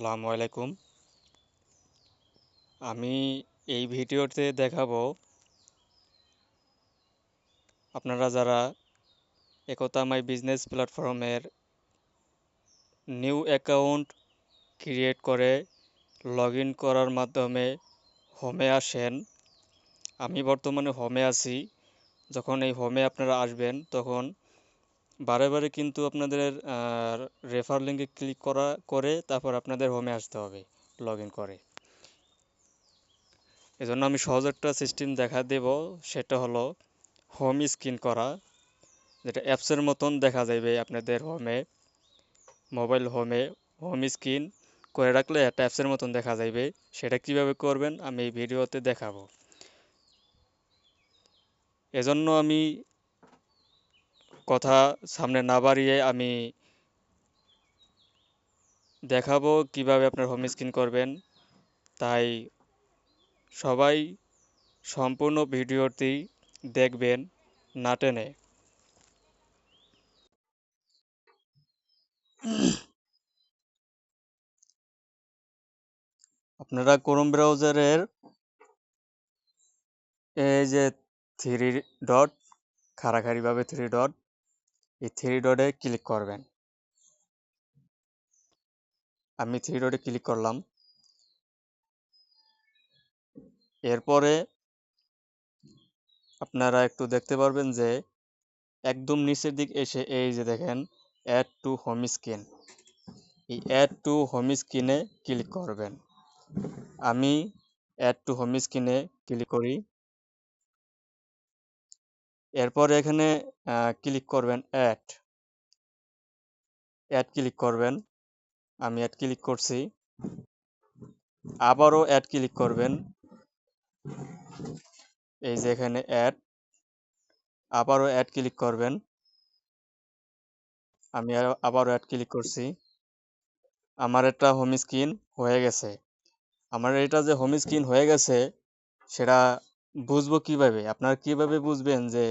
আসসালামু আলাইকুম। আমি এই ভিডিওতে দেখাবো আপনারা যারা একতা মাই বিজনেস প্ল্যাটফর্মের নিউ অ্যাকাউন্ট ক্রিয়েট করে লগ করার মাধ্যমে হোমে আসেন, আমি বর্তমানে হোমে আছি। যখন এই হোমে আপনারা আসবেন, তখন বারে বারে কিন্তু আপনাদের রেফার লিঙ্কে ক্লিক করা, করে তারপর আপনাদের হোমে আসতে হবে লগ করে। এজন্য আমি সহজ একটা সিস্টেম দেখা দেব, সেটা হলো হোম স্ক্রিন করা, যেটা অ্যাপসের মতন দেখা যাবে আপনাদের হোমে মোবাইল হোমে হোম স্ক্রিন করে রাখলে একটা অ্যাপসের মতন দেখা যাবে, সেটা কীভাবে করবেন আমি এই ভিডিওতে দেখাবো। এজন্য আমি কথা সামনে না বাড়িয়ে আমি দেখাবো কীভাবে আপনার হোম স্ক্রিন করবেন। তাই সবাই সম্পূর্ণ ভিডিওটি দেখবেন না টেনে। আপনারা ক্রোম ব্রাউজারের এই যে থ্রি ডট খাড়াখাড়িভাবে থ্রি ডট এই থ্রি ডটে ক্লিক করবেন। আমি থ্রি ডটে ক্লিক করলাম। এরপরে আপনারা একটু দেখতে পারবেন যে একদম নিচের দিক এসে এই যে দেখেন অ্যাড টু হোম স্ক্রিন এই অ্যাড টু হোম স্ক্রিনে ক্লিক করবেন। আমি অ্যাড টু হোম স্ক্রিনে ক্লিক করি। এরপর এখানে ক্লিক করবেন অ্যাড অ্যাড ক্লিক করবেন। আমি অ্যাড ক্লিক করছি। আবারও অ্যাড ক্লিক করবেন। এই যে এখানে অ্যাড আবারও অ্যাড ক্লিক করবেন। আমি আবারও অ্যাড ক্লিক করছি। আমার একটা হোম স্ক্রিন হয়ে গেছে। আমার এটা যে হোম স্ক্রিন হয়ে গেছে, সেটা বুঝব কীভাবে? আপনারা কীভাবে বুঝবেন যে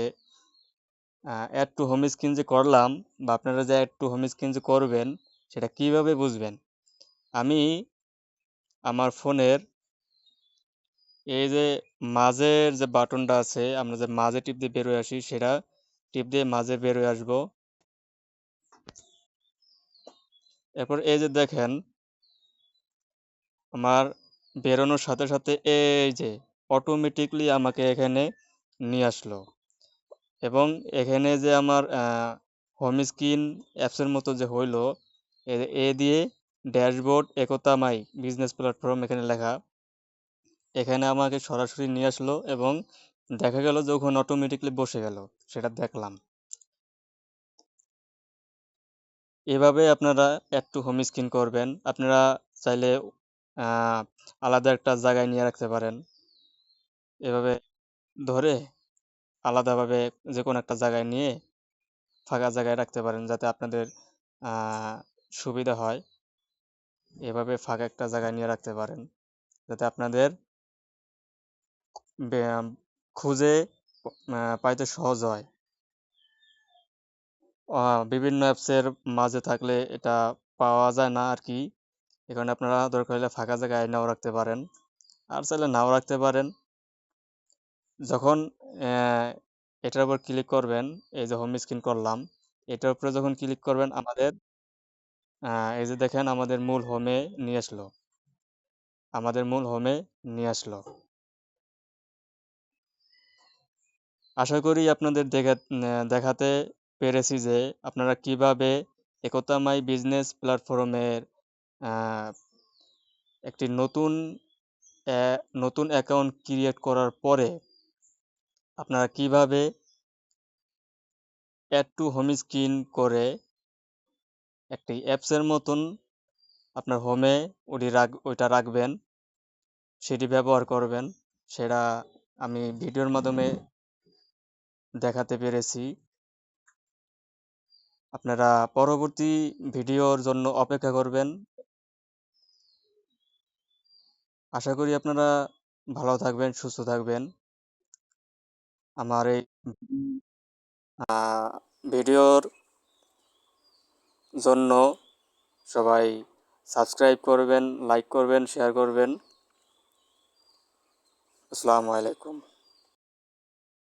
অ্যাড টু হোম স্ক্রিন যে করলাম বা আপনারা যে অ্যাড টু হোম স্ক্রিন যে করবেন, সেটা কীভাবে বুঝবেন? আমি আমার ফোনের এই যে মাঝের যে বাটনটা আছে, আমরা যে মাঝে টিপ দিয়ে বেরোয় আসি, সেটা টিপ দিয়ে মাঝে বেরোয় আসব। এরপর এই যে দেখেন, আমার বেরোনোর সাথে সাথে এই যে অটোমেটিকলি আমাকে এখানে নিয়ে আসলো। এবং এখানে যে আমার হোম স্ক্রিন অ্যাপসের মতো যে হইল, এ দিয়ে dashboard Ekta my business platform এখানে লেখা। এখানে আমাকে সরাসরি নিয়ে আসলো এবং দেখা গেল যখন অটোমেটিকলি বসে গেল, সেটা দেখলাম। এভাবে আপনারা একটু হোম স্ক্রিন করবেন। আপনারা চাইলে আলাদা একটা জায়গায় নিয়ে রাখতে পারেন। এভাবে ধরে আলাদাভাবে যে কোনো একটা জায়গায় নিয়ে ফাঁকা জায়গায় রাখতে পারেন যাতে আপনাদের সুবিধা হয়। এভাবে ফাঁকা একটা জায়গায় নিয়ে রাখতে পারেন যাতে আপনাদের খুঁজে পাইতে সহজ হয়। বিভিন্ন অ্যাপসের মাঝে থাকলে এটা পাওয়া যায় না আর কি এখানে আপনারা দরকার হলে ফাঁকা জায়গায় নাও রাখতে পারেন। আর চাইলে নাও রাখতে পারেন। যখন এটার উপর ক্লিক করবেন, এই যে হোম স্ক্রিন করলাম, এটার উপরে যখন ক্লিক করবেন, আমাদের এই যে দেখেন, আমাদের মূল হোমে নিয়ে আসলো। আমাদের মূল হোমে নিয়ে আসলো। আশা করি আপনাদের দেখা দেখাতে পেরেছি যে আপনারা কীভাবে একতা মাই বিজনেস প্ল্যাটফর্মের একটি নতুন নতুন অ্যাকাউন্ট ক্রিয়েট করার পরে আপনারা কীভাবে অ্যাড টু হোম স্ক্রিন করে একটি অ্যাপসের মতন আপনার হোমে ওটি রাখ, ওইটা রাখবেন, সেটি ব্যবহার করবেন, সেটা আমি ভিডিওর মাধ্যমে দেখাতে পেরেছি। আপনারা পরবর্তী ভিডিওর জন্য অপেক্ষা করবেন। আশা করি আপনারা ভালো থাকবেন, সুস্থ থাকবেন। আমার এই ভিডিওর জন্য সবাই সাবস্ক্রাইব করবেন লাইক করবেন শেয়ার করবেন। আসসালামু আলাইকুম।